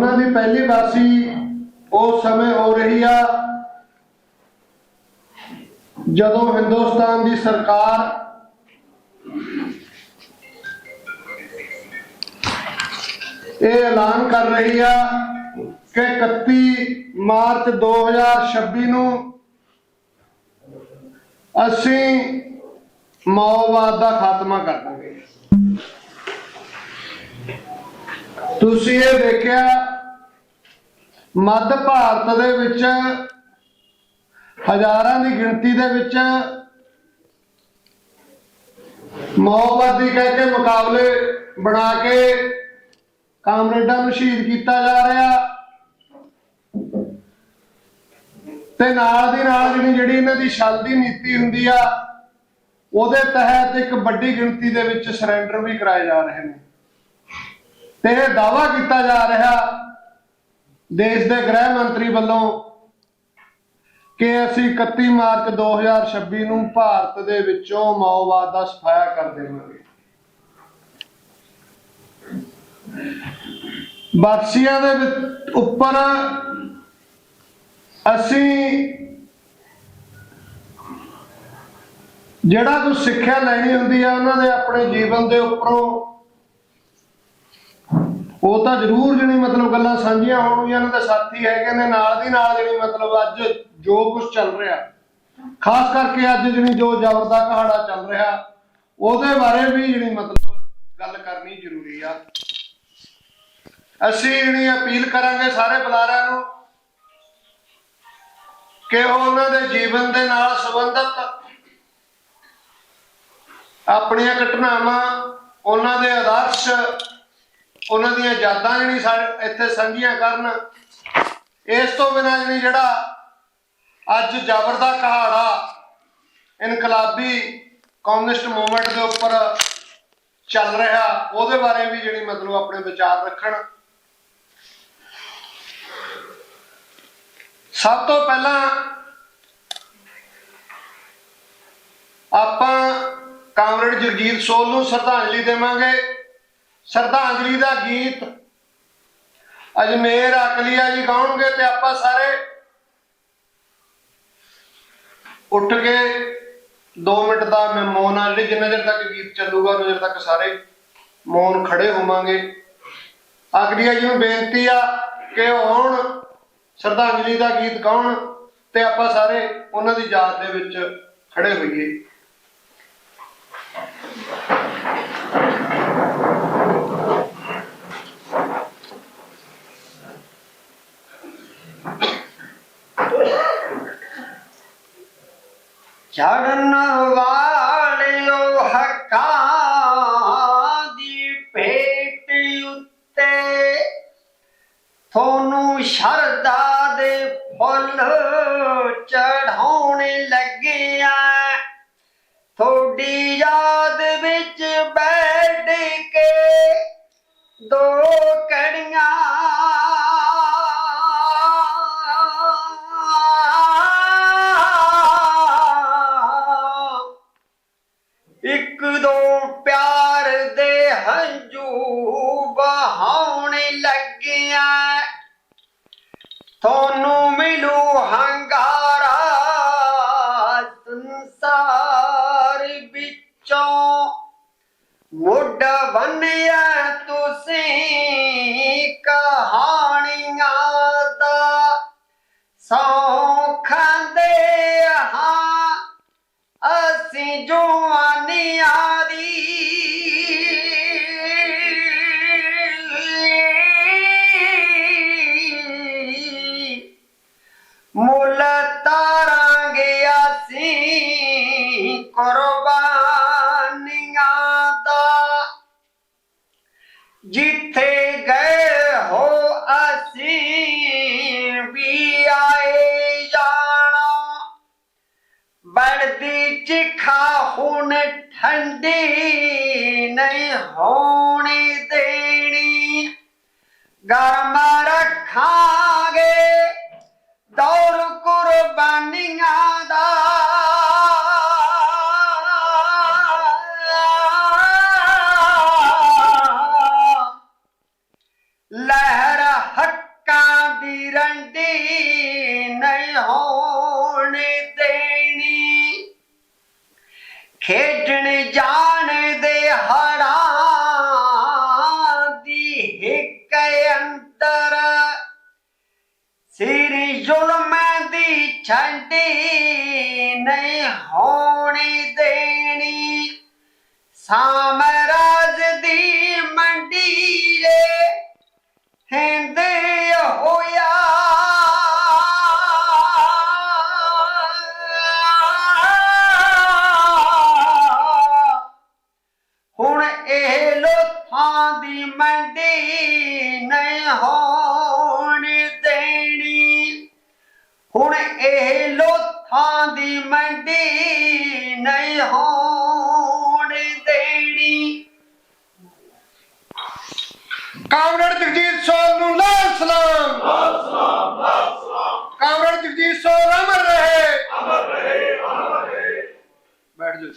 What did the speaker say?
ਉਹਨਾਂ ਦੀ ਪਹਿਲੀ ਵਾਸੀ ਉਸ ਸਮੇਂ ਹੋ ਰਹੀ ਆ, ਜਦੋਂ ਹਿੰਦੁਸਤਾਨ ਦੀ ਸਰਕਾਰ ਇਹ ਐਲਾਨ ਕਰ ਰਹੀ ਆ ਕਿ 31 ਮਾਰਚ 2026 ਨੂੰ ਅਸੀਂ ਮਾਓਵਾਦ ਦਾ ਖਾਤਮਾ ਕਰ ਦਾਂਗੇ। ਤੁਸੀਂ ਇਹ ਦੇਖਿਆ, ਮੱਧ ਭਾਰਤ ਦੇ ਵਿੱਚ ਹਜ਼ਾਰਾਂ ਦੀ ਗਿਣਤੀ ਦੇ ਵਿੱਚ ਮਾਓਵਾਦੀ ਕਹਿ ਕੇ ਮੁਕਾਬਲੇ ਬਣਾ ਕੇ ਕਾਮਰੇਡਾਂ ਨੂੰ ਸ਼ਹੀਦ ਕੀਤਾ ਜਾ ਰਿਹਾ। ਤੇ ਨਾਲ ਦੀ ਨਾਲ ਜਿਹੜੀ ਜਿਹੜੀ ਇਹਨਾਂ ਦੀ ਛਲ ਦੀ ਨੀਤੀ ਹੁੰਦੀ ਆ, ਉਹਦੇ ਤਹਿਤ ਇੱਕ ਵੱਡੀ ਗਿਣਤੀ ਦੇ ਵਿੱਚ ਸਰੈਂਡਰ ਵੀ ਕਰਾਏ ਜਾ ਰਹੇ ਨੇ। ਤੇ ਇਹ ਦਾਵਾ ਕੀਤਾ ਜਾ ਰਿਹਾ ਦੇਸ਼ ਦੇ ਗ੍ਰਹਿ ਮੰਤਰੀ ਵੱਲੋਂ ਕਿ ਅਸੀਂ 31 ਮਾਰਚ 2026 ਨੂੰ ਭਾਰਤ ਦੇ ਵਿੱਚੋਂ ਮਾਓਵਾਦ ਦਾ ਸਫਾਇਆ ਕਰ ਦੇਵਾਂਗੇ। ਬਾਦਸੀਆਂ ਦੇ ਉੱਪਰ ਅਸੀਂ ਜਿਹੜਾ ਕੋਈ ਸਿੱਖਿਆ ਲੈਣੀ ਹੁੰਦੀ ਆ, ਉਹਨਾਂ ਦੇ ਆਪਣੇ ਜੀਵਨ ਦੇ ਉੱਪਰੋਂ ਉਹ ਤਾਂ ਜ਼ਰੂਰ ਜਿਹੜੀ ਮਤਲਬ ਗੱਲਾਂ ਸਾਂਝੀਆਂ ਹੋਣਗੀਆਂ, ਇਹਨਾਂ ਦੇ ਸਾਥੀ ਹੈਗੇ ਨੇ, ਨਾਲ ਦੀ ਨਾਲ ਜਿਹੜੀ ਮਤਲਬ ਅੱਜ ਜੋ ਕੁਝ ਚੱਲ ਰਿਹਾ। ਖਾਸ ਕਰਕੇ ਅੱਜ ਜਿਹੜੀ ਜੋ ਜ਼ਬਰ ਦਾ ਕਹਾੜਾ ਚੱਲ ਰਿਹਾ, ਉਹਦੇ ਬਾਰੇ ਵੀ ਜਿਹੜੀ ਮਤਲਬ ਗੱਲ ਕਰਨੀ ਜ਼ਰੂਰੀ ਆ। ਅਸੀਂ ਜਿਹੜੀ ਅਪੀਲ ਕਰਾਂਗੇ ਸਾਰੇ ਬੁਲਾਰਿਆਂ ਨੂੰ ਕਿ ਉਹ ਉਹਨਾਂ ਦੇ ਜੀਵਨ ਦੇ ਨਾਲ ਸੰਬੰਧਿਤ ਆਪਣੀਆਂ ਘਟਨਾਵਾਂ, ਉਹਨਾਂ ਦੇ ਆਦਰਸ਼ ਉਹਨਾਂ ਦੀਆਂ ਯਾਦਾਂ ਜਿਹੜੀ ਇੱਥੇ ਸਾਂਝੀਆਂ ਕਰਨ, ਇਸ ਤੋਂ ਬਿਨਾਂ ਜਿਹੜੀ ਜਿਹੜਾ ਅੱਜ ਜ਼ਬਰ ਦਾ ਕਹਾੜਾ, ਇਨਕਲਾਬੀ ਕਮਿਊਨਿਸਟ ਮੂਵਮੈਂਟ ਦੇ ਉੱਪਰ ਚੱਲ ਰਿਹਾ, ਉਹਦੇ ਬਾਰੇ ਵੀ ਜਿਹੜੀ ਮਤਲਬ ਆਪਣੇ ਵਿਚਾਰ ਰੱਖਣ। ਸਭ ਤੋਂ ਪਹਿਲਾਂ ਆਪਾਂ ਕਾਮਰੇਡ ਜਗਜੀਤ ਸੋਲ ਨੂੰ ਸ਼ਰਧਾਂਜਲੀ ਦੇਵਾਂਗੇ। ਸ਼ਰਧਾਂਜਲੀ ਦਾ ਗੀਤ। ਅਜਮੇਰ ਅਕਲੀਆ ਜੀ ਗਾਉਣਗੇ ਤੇ ਆਪਾਂ ਸਾਰੇ ਉੱਠ ਕੇ 2 ਮਿੰਟ ਦਾ ਮੈਂ ਮੌਨ ਆ, ਜਿਹੜੀ ਜਿੰਨਾ ਚਿਰ ਤੱਕ ਗੀਤ ਚੱਲੂਗਾ ਉਹਨਾਂ ਚਿਰ ਤੱਕ ਸਾਰੇ ਮੌਨ ਖੜੇ ਹੋਵਾਂਗੇ। ਅਕਲੀਆ ਜੀ ਨੂੰ ਬੇਨਤੀ ਆ ਕਿ ਉਹ ਆਉਣ ਸ਼ਰਧਾਂਜਲੀ ਦਾ ਗੀਤ ਗਾਉਣ ਤੇ ਆਪਾਂ ਸਾਰੇ ਉਹਨਾਂ ਦੀ ਯਾਦ ਦੇ ਵਿੱਚ ਖੜੇ ਹੋਈਏ। ਚੜਨ ਵਾਲਿਓ ਹੱਕਾਂ ਦੀ ਭੇਟ ਉੱਤੇ। ਤੁਹਾਨੂੰ ਸ਼ਰਦਾ ਦੇ ਫੁੱਲ ਚੜਾਉਣ ਲੱਗਿਆ। ਤੁਹਾਡੀ ਯਾਦ ਵਿੱਚ ਬੈਠ ਕੇ ਦੋ ਕੜੀਆਂ ਤੁਹਾਨੂੰ ਮਿਲੂ ਹੰਗਾਰਾ ਸੰਸਾਰ ਵਿੱਚੋਂ। ਮੁੱਢ ਬੰਨਿਆ ਤੁਸੀਂ ਕਹਾਣੀਆਂ ਦਾ। ਸੌ ਖਾਂਦੇ ਹਾਂ, ਅਸੀਂ ਜਵਾਨੀਆਂ ਬੜਦੀ ਚਿਖਾ ਹੁਣ ਠੰਡੀ ਨਹੀਂ ਹੋਣੀ ਦੇਣੀ। ਗਰਮ ਰੱਖਾਂ ਖੇਡਣ ਜਾਣਦੇ ਹੜਾਂ ਦੀ ਇੱਕ ਅੰਤਰ। ਸਿਰ ਜ਼ੁਲਮ ਦੀ ਛੰਡੀ ਨਹੀਂ ਹੋਣੀ ਦੇਣੀ। ਸਾਮਰਾਜ ਦੀ ਮੰਡੀ ਏ ਹਿੰਦ ਦੀ ਨਹੀਂ ਹੋਣ ਦੇਣੀ। ਹੁਣ ਇਹ ਲੋਥਾਂ ਦੀ ਮੰਡੀ ਨਹੀਂ ਹੋਣ ਦੇਣੀ। ਕਾਮਰੇਡ ਜਗਜੀਤ ਸੋਲ ਨੂੰ ਲਾਲ ਸਲਾਮ। ਲਾਲ ਸਲਾਮ ਲਾਲ ਸਲਾਮ। ਕਾਮਰੇਡ ਜਗਜੀਤ ਸੋਲ ਅਮਰ ਰਹੇ। ਅਮਰ ਰਹੇ ਅਮਰ ਰਹੇ। ਬੈਠ ਜਾ